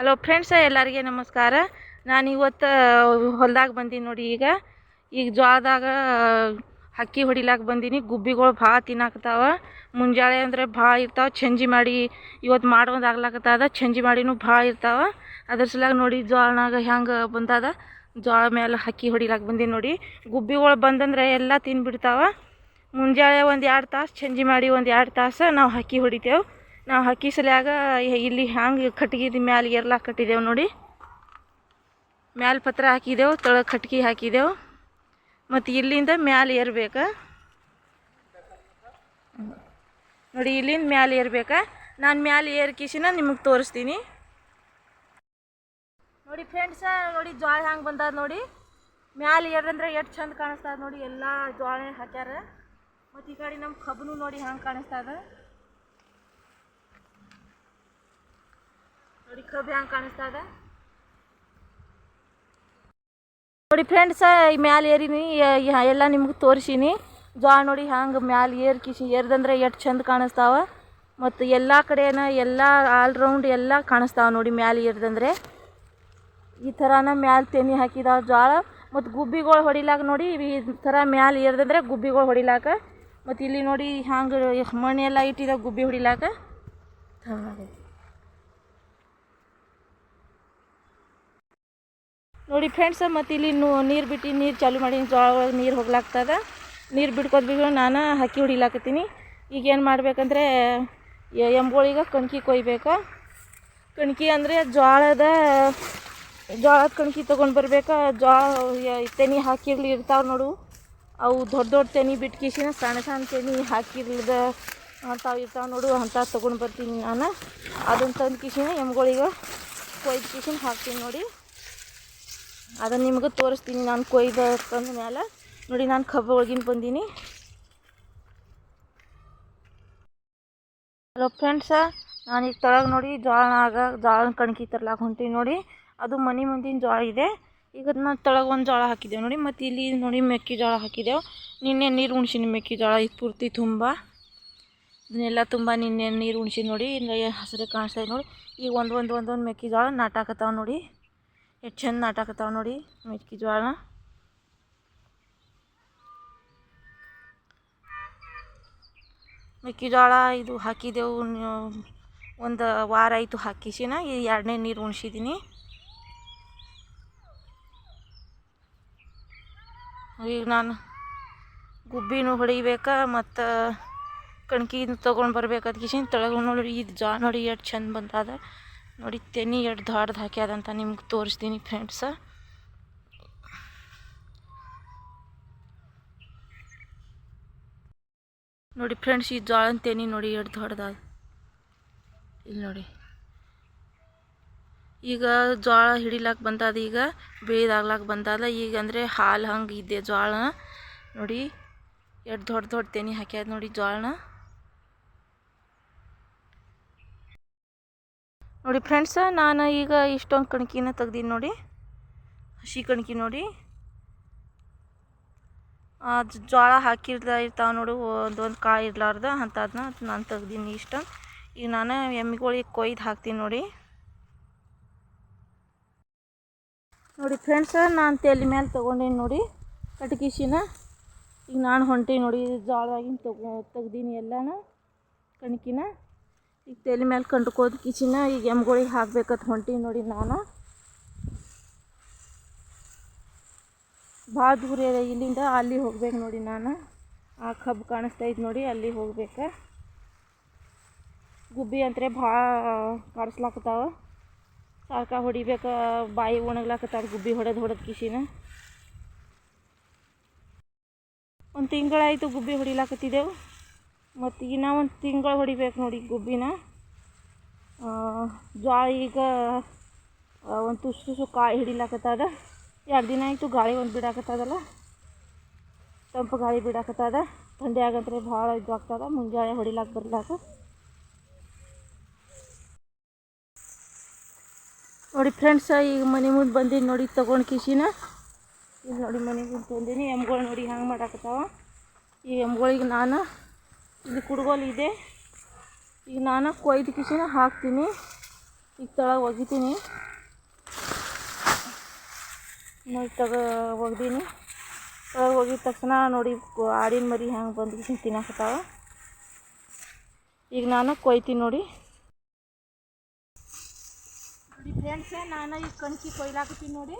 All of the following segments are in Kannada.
ಹಲೋ ಫ್ರೆಂಡ್ಸ ಎಲ್ಲರಿಗೆ ನಮಸ್ಕಾರ. ನಾನು ಇವತ್ತು ಹೊಲ್ದಾಗ ಬಂದೀನಿ ನೋಡಿ ಈಗ. ಈಗ ಜ್ವಾಳದಾಗ ಹಕ್ಕಿ ಹೊಡಿಲಾಕ ಬಂದೀನಿ. ಗುಬ್ಬಿಗಳು ಭಾಳ ತಿನ್ನಾಕತ್ತಾವ. ಮುಂಜಾಳೆ ಅಂದರೆ ಭಾಳ ಇರ್ತಾವೆ. ಛಂಜಿ ಮಾಡಿ ಇವತ್ತು ಮಾಡೋದು ಆಗ್ಲಾಕತ್ತದ. ಚಂಜಿ ಮಾಡಿನೂ ಭಾಳ ಇರ್ತಾವೆ. ಅದ್ರ ಸಲಾಗ ನೋಡಿ ಜ್ವಾಳನಾಗ ಹೆಂಗೆ ಬಂದದ. ಜ್ವಾಳ ಮೇಲೆ ಹಕ್ಕಿ ಹೊಡಿಲಾಕ ಬಂದೀನಿ ನೋಡಿ. ಗುಬ್ಬಿಗಳು ಬಂದಂದ್ರೆ ಎಲ್ಲ ತಿನ್ಬಿಡ್ತಾವ. ಮುಂಜಾಳೆ ಒಂದು ಎರಡು ತಾಸು ಚಂಜಿ ಮಾಡಿ ಒಂದು ಎರಡು ತಾಸು ನಾವು ಹಕ್ಕಿ ಹೊಡಿತೇವೆ. ನಾವು ಹಕ್ಕಿ ಸಲ್ಯಾಗ ಇಲ್ಲಿ ಹ್ಯಾಂಗೆ ಕಟ್ಗಿದ ಮ್ಯಾಲೆ ಎಲ್ಲ ಕಟ್ಟಿದೆವು ನೋಡಿ. ಮ್ಯಾಲೆ ಪತ್ರ ಹಾಕಿದೆವು ತೊಳಗೆ ಕಟ್ಗೆ ಹಾಕಿದೆವು. ಮತ್ತು ಇಲ್ಲಿಂದ ಮ್ಯಾಲೆ ಏರ್ಬೇಕು. ನೋಡಿ, ಇಲ್ಲಿಂದ ಮ್ಯಾಲೆ ಏರ್ಬೇಕಾ. ನಾನು ಮ್ಯಾಲೆ ಏರ್ಕಿಸಿನ ನಿಮಗೆ ತೋರಿಸ್ತೀನಿ. ನೋಡಿ ಫ್ರೆಂಡ್ಸ, ನೋಡಿ ಜ್ವಾಳ ಹ್ಯಾಂಗೆ ಬಂದದ ನೋಡಿ. ಮ್ಯಾಲೆ ಏರಂದ್ರೆ ಎಷ್ಟು ಚಂದ ಕಾಣಿಸ್ತದ ನೋಡಿ, ಎಲ್ಲ ಜೋಳ ಹಾಕ್ಯಾರ. ಮತ್ತು ಈ ಕಡೆ ನಮ್ಮ ಕಬ್ಬನು ನೋಡಿ ಹ್ಯಾಂಗೆ ಕಾಣಿಸ್ತದ. ನೋಡಿ ಕಬ್ಬು ಕಾಣಿಸ್ತಾ ಕಾಣಿಸ್ತದ ನೋಡಿ ಫ್ರೆಂಡ್ಸ, ಈ ಮ್ಯಾಲೆ ಏರಿನಿ ಎಲ್ಲ ನಿಮ್ಗೆ ತೋರಿಸೀನಿ. ಜ್ವಾಳ ನೋಡಿ ಹ್ಯಾಂಗೆ ಮ್ಯಾಲೆ ಏರ್ ಕಿಶಿ ಏರ್ದಂದ್ರೆ ಎಷ್ಟು ಚಂದ ಕಾಣಿಸ್ತಾವ. ಮತ್ತು ಎಲ್ಲ ಕಡೆನ ಎಲ್ಲ ಆಲ್ರೌಂಡ್ ಎಲ್ಲ ಕಾಣಿಸ್ತಾವ ನೋಡಿ ಮ್ಯಾಲೆ ಏರ್ದಂದ್ರೆ. ಈ ಥರನ ಮ್ಯಾಲೆ ತೆನಿ ಹಾಕಿದಾವ ಜ್ವಾಳ ಮತ್ತು ಗುಬ್ಬಿಗಳು ಹೊಡಿಲಾಕ ನೋಡಿ, ಈ ಥರ ಮ್ಯಾಲೆ ಏರ್ದಂದ್ರೆ ಗುಬ್ಬಿಗಳು ಹೊಡಿಲಾಕ. ಮತ್ತು ಇಲ್ಲಿ ನೋಡಿ ಹ್ಯಾಂಗೆ ಮಣ್ಣೆಲ್ಲ ಇಟ್ಟಿದ್ದಾವೆ ಗುಬ್ಬಿ ಹೊಡಿಲಾಕ. ನೋಡಿ ಫ್ರೆಂಡ್ಸ್ ಮತ್ತು ಇಲ್ಲಿ ನೀರು ಬಿಟ್ಟು ನೀರು ಚಾಲು ಮಾಡಿ ಜೋಳ ಒಳಗೆ ನೀರು ಹೋಗ್ಲಾಗ್ತದ. ನೀರು ಬಿಡ್ಕೋದ್ ಬಿಟ್ಟು ನಾನು ಹಕ್ಕಿ ಹೊಡಿಲಾಕತ್ತೀನಿ. ಈಗ ಏನು ಮಾಡ್ಬೇಕಂದ್ರೆ ಎಮ್ಗಳಿಗೆ ಕಣ್ಕಿ ಕೊಯ್ಬೇಕು. ಕಣ್ಕಿ ಅಂದರೆ ಜೋಳದ ಜೋಳದ ಕಣ್ಕಿ ತೊಗೊಂಡು ಬರ್ಬೇಕು. ಜೋಳ ತೆನಿ ಹಾಕಿರ್ಲಿ ಇರ್ತಾವೆ ನೋಡು. ಅವು ದೊಡ್ಡ ದೊಡ್ಡ ತೆನಿ ಬಿಟ್ಕಿಸಿನ ಸಣ್ಣ ಸಣ್ಣ ತೆನಿ ಹಾಕಿರ್ಲಿದ ಅಂಥವು ಇರ್ತಾವೆ ನೋಡು ಅಂಥ ತೊಗೊಂಡು ಬರ್ತೀನಿ ನಾನು. ಅದನ್ನು ತಂದು ಕಿಸಿನ ಎಮ್ಗಳಿಗೆ ಕೊಯ್ದು ಕಿಸಿನ ಹಾಕ್ತೀನಿ ನೋಡಿ. ಅದನ್ನು ನಿಮ್ಗೆ ತೋರಿಸ್ತೀನಿ. ನಾನು ಕೊಯ್ದು ತಂದ ಮೇಲೆ ನೋಡಿ, ನಾನು ಕಬ್ಬು ಒಳಗಿನ ಬಂದೀನಿ. ಹಲೋ ಫ್ರೆಂಡ್ಸ ನಾನೀಗ ತಳಗೆ ನೋಡಿ ಜೋಳನಾಗ ಜೋಳನ ಕಣ್ಕಿ ತರ್ಲಾಕ ಹೊಂಟೀನಿ ನೋಡಿ. ಅದು ಮನೆ ಮುಂದಿನ ಜೋಳ ಇದೆ. ಈಗ ನಾನು ತಳಗೆ ಒಂದು ಜೋಳ ಹಾಕಿದ್ದೇವೆ ನೋಡಿ. ಮತ್ತು ಇಲ್ಲಿ ನೋಡಿ ಮೆಕ್ಕೆಜೋಳ ಹಾಕಿದೆವು ನಿನ್ನೆ ನೀರು ಉಣ್ಸಿನಿ ಮೆಕ್ಕೆಜೋಳ ಇದು ಪೂರ್ತಿ ತುಂಬ. ಇದನ್ನೆಲ್ಲ ತುಂಬ ನಿನ್ನೆ ನೀರು ಉಣ್ಸಿ ನೋಡಿ. ಹಸಿರು ಕಾಣಿಸ್ತಾ ನೋಡಿ. ಈಗ ಒಂದು ಒಂದು ಒಂದೊಂದು ಮೆಕ್ಕೆಜೋಳ ನಾಟಾಕತ್ತಾವೆ ನೋಡಿ. ಎಷ್ಟು ಚಂದ ನಾಟಾಕತ್ತಾವ ನೋಡಿ ಮೆಕ್ಕೆಜೋಳ ಮೆಕ್ಕೆಜೋಳ ಇದು ಹಾಕಿದೆವು ಒಂದು ವಾರ ಆಯಿತು ಹಾಕಿಸಿನ, ಈ ಎರಡನೇ ನೀರು ಉಣ್ಸಿದ್ದೀನಿ ಈಗ ನಾನು ಗುಬ್ಬಿನೂ ಹೊಡಿಬೇಕಾ ಮತ್ತು ಕಣ್ಕಿನ ತೊಗೊಂಡು ಬರ್ಬೇಕು ಅದಕ್ಕೆ ತೆಳಗೆ ನೋಡಿ ಇದು ಜೋಳ ನೋಡಿ ಎಷ್ಟು ಚಂದ ಬಂದದ. ನೋಡಿ, ತೆನಿ ಎಷ್ಟು ದೊಡ್ಡದು ಹಾಕ್ಯಾದಂತ ನಿಮ್ಗೆ ತೋರಿಸ್ತೀನಿ ಫ್ರೆಂಡ್ಸ ನೋಡಿ ಫ್ರೆಂಡ್ಸ್ ಈ ಜೋಳನ ತೆನಿ ನೋಡಿ ಎಷ್ಟು ದೊಡ್ಡದಾದ ಇಲ್ಲಿ ನೋಡಿ. ಈಗ ಜೋಳ ಹಿಡಿಲಾಕ ಬಂದದ, ಈಗ ಬೇಯ್ದಾಗ್ಲಾಕ ಬಂದದ. ಈಗ ಅಂದರೆ ಹಾಲು ಹಂಗೆ ಇದೆ ಜೋಳ ನೋಡಿ, ಎರಡು ದೊಡ್ಡ ದೊಡ್ಡ ತೆನಿ ಹಾಕ್ಯಾದ ನೋಡಿ ಜೋಳನ ನೋಡಿ ಫ್ರೆಂಡ್ಸ, ನಾನು ಈಗ ಇಷ್ಟೊಂದು ಕಣಕಿನ ತೆಗ್ದೀನಿ ನೋಡಿ. ಹಸಿ ಕಣಕಿ ನೋಡಿ. ಅದು ಜೋಳ ಹಾಕಿರ್ದ ಇರ್ತಾವೆ ನೋಡಿ, ಒಂದೊಂದು ಕಾಳು ಇರ್ಲಾರ್ದ ಅಂಥದನ್ನ ನಾನು ತೆಗ್ದೀನಿ ಇಷ್ಟ ಈಗ ನಾನು ಎಮ್ಮಿಗಳಿಗೆ ಕೊಯ್ದು ಹಾಕ್ತೀನಿ ನೋಡಿ. ನೋಡಿ ಫ್ರೆಂಡ್ಸ, ನಾನು ತೆಲಿ ಮೇಲೆ ತೊಗೊಂಡೇನಿ ನೋಡಿ ಕಟಕಿಶಿನ ಈಗ ನಾನು ಹೊಂಟೀನಿ ನೋಡಿ ಜೋಳದಾಗಿನ ತಗೋ, ತೆಗ್ದೀನಿ ಎಲ್ಲನೂ, ಕಣ್ಕಿನ. ಈಗ ತಲೆ ಮೇಲೆ ಕಂಡ್ಕೋದ ಕಿಚಿನ, ಈಗ ಎಮ್ಗಳಿಗೆ ಹಾಕ್ಬೇಕತ್ತು ಹೊಂಟೀನಿ ನೋಡಿ ನಾನು. ಭಾಳ ದೂರ ಇದೆ ಇಲ್ಲಿಂದ, ಅಲ್ಲಿ ಹೋಗ್ಬೇಕು ನೋಡಿ ನಾನು. ಆ ಕಬ್ಬು ಕಾಣಿಸ್ತಾ ಇದ್ದು ನೋಡಿ, ಅಲ್ಲಿ ಹೋಗ್ಬೇಕು. ಗುಬ್ಬಿ ಅಂತಾರೆ ಭಾಳ ಕಾಡಿಸ್ಲಾಕತ್ತಾವ. ಸಾರ್ಕ ಹೊಡಿಬೇಕು, ಬಾಯಿ ಒಣಗ್ಲಾಕತ್ತಾವ ಗುಬ್ಬಿ ಹೊಡೆದು ಹೊಡೆದು ಕಿಶಿನ. ಒಂದು ತಿಂಗಳಾಯಿತು ಗುಬ್ಬಿ ಹೊಡಿಲಾಕತ್ತಿದ್ದೆವು. ಮತ್ತು ಇನ್ನೂ ಒಂದು ತಿಂಗಳು ಹೊಡಿಬೇಕು ನೋಡಿ ಗುಬ್ಬಿನ. ಜ್ವಾಳ ಈಗ ಒಂದು ತುಸು ತುಸು ಕಾಯಿ ಹಿಡಿಲಾಕತ್ತದ. ಎರಡು ದಿನ ಆಯಿತು ಗಾಳಿ ಒಂದು ಬಿಡಾಕತ್ತದಲ್ಲ. ತಂಪು ಗಾಳಿ ಬಿಡಾಕತ್ತದ. ಥಂಡಿ ಆಗಂದ್ರೆ ಭಾಳ ಇದು ಆಗ್ತದ. ಮುಂಜಾನೆ ಹೊಡಿಲಾಕ ಬರ್ಲಾಕ. ನೋಡಿ ಫ್ರೆಂಡ್ಸ, ಈಗ ಮನೆ ಮುಂದೆ ಬಂದೀನಿ ನೋಡಿ ತೊಗೊಂಡು ಕಿಸಿನ ಇಲ್ಲಿ ನೋಡಿ ಮನೆ ಮುಂದೆ ಬಂದೀನಿ ಎಮ್ಗಳು ನೋಡಿ ಹಂಗೆ ಮಾಡಾಕತ್ತಾವ. ಈ ಎಮ್ಗಳಿಗೆ ನಾನು ಇಲ್ಲಿ ಕುಡ್ಗೋಲು ಇದೆ. ಈಗ ನಾನು ಕೊಯ್ದು ಕಿಸಿನ ಹಾಕ್ತೀನಿ. ಈಗ ತಳ ಒಗಿತೀನಿ. ನೋಡಿ, ತಗ ಒಗ್ದೀನಿ. ತೊಳಗೆ ಒಗಿದ ತಕ್ಷಣ ನೋಡಿ ಆಡಿ ಆಡಿನ ಮರಿ ಹೆಂಗೆ ಬಂದು ತಿನ್ನಕತ್ತಾವ. ಈಗ ನಾನು ಕೊಯ್ತೀನಿ ನೋಡಿ. ನೋಡಿ ಫ್ರೆಂಡ್ಸೇ ನಾನು ಈಗ ಕಣ್ಕಿ ಕೊಯ್ಲಾಕತ್ತೀನಿ ನೋಡಿ.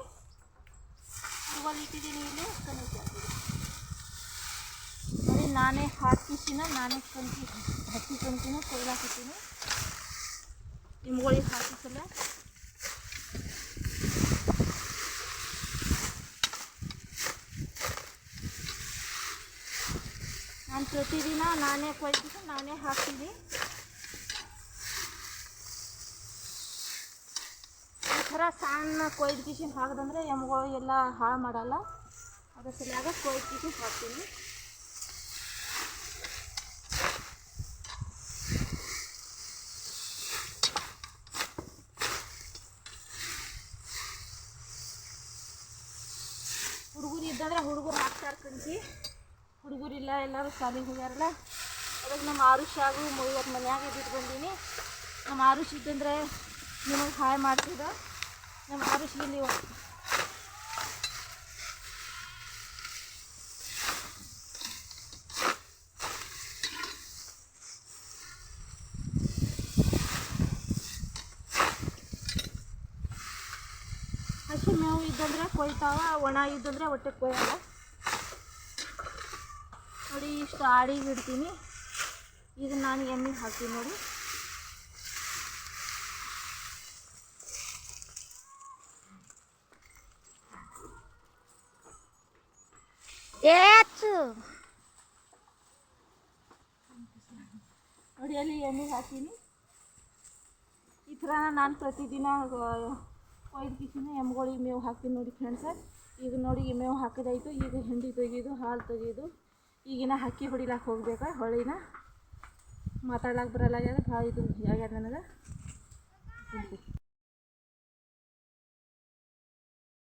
ಇವಾಗ ಇಟ್ಟಿದ್ದೀನಿ ಇಲ್ಲಿ. ನೋಡಿ ನಾನೇ ಹಾಕಿಸಿನ, ನಾನೇ ಕಂತಿ ಹತ್ತಿ ಕಂತಿನ ಕೊಯ್ಲಾಕತ್ತೀನಿ ನಿಮ್ಗಳಿಗೆ ಹಾಕಿಸಲ್ಲ ನಾನು ಪ್ರತಿದಿನ ನಾನೇ ಕೊಯ್ದು, ನಾನೇ ಹಾಕ್ತೀನಿ. ಈ ಥರ ಸಣ್ಣ ಕೊಯ್ದು ಕಿಶನ್ ಹಾಕಿದಂದ್ರೆ ಎಮ್ಗಳು ಎಲ್ಲ ಹಾಳು ಮಾಡಲ್ಲ. ಅದ್ರ ಸಲುವಾಗ ಕೊಯ್ದು ಕಿಶನ್ ಹಾಕ್ತೀನಿ. ಕಣ್ಕಿ ಹುಡುಗರಿಲ್ಲ, ಎಲ್ಲರೂ ಶಾಲೆಗೆ ಹೋಗ್ಯಾರಲ್ಲ. ಅದಕ್ಕೆ ನಮ್ಮ ಆರುಷ್ ಆಗು ಇವತ್ತು ಮನ್ಯಾಗ ಬಿಟ್ಟು ಬಂದೀನಿ ನಮ್ಮ ಆರುಷ್ ಇದ್ದಂದ್ರೆ ನಿಮಗೆ ಸಹಾಯ ಮಾಡ್ತಿದ್ದ. ನಮ್ಮ ಆರುಷ್ ಇಲ್ಲಿ ಅಷ್ಟು ಮೇವು ಇದ್ದಂದ್ರೆ ಕೊಯ್ತಾವ, ಒಣ ಇದ್ದಂದ್ರೆ ಹೊಟ್ಟೆ ಕೊಯ್ಯಲ್ಲ. ನೋಡಿ, ಇಷ್ಟು ಆಡಿಗೆ ಇಡ್ತೀನಿ. ಈಗ ನಾನು ಎಣ್ಣೆ ಹಾಕ್ತೀನಿ ನೋಡಿ. ನೋಡಿ ಅಲ್ಲಿ ಎಣ್ಣೆ ಹಾಕೀನಿ. ಈ ಥರ ನಾನು ಪ್ರತಿದಿನ ಕೊಯ್ದು ಕಿಸಿನ ಎಮ್ಗಳಿಗೆ ಮೇವು ಹಾಕ್ತೀನಿ ನೋಡಿ ಫ್ರೆಂಡ್ಸ ಈಗ ನೋಡಿ ಮೇವು ಹಾಕಿದಾಯಿತು. ಈಗ ಹಿಂಡಿ ತೆಗೆಯೋದು ಹಾಲು ತೆಗೆಯೋದು ಈಗಿನ ಹಕ್ಕಿ ಹೊಡಿಲಾಕ ಹೋಗ್ಬೇಕು ಹೊಳಿನ ಮಾತಾಡ್ಲಾಕ ಬರಲ್ಲಾಗ್ಯದ ಭಾಳ ಇದು ಆಗ್ಯದ ನನಗೆ.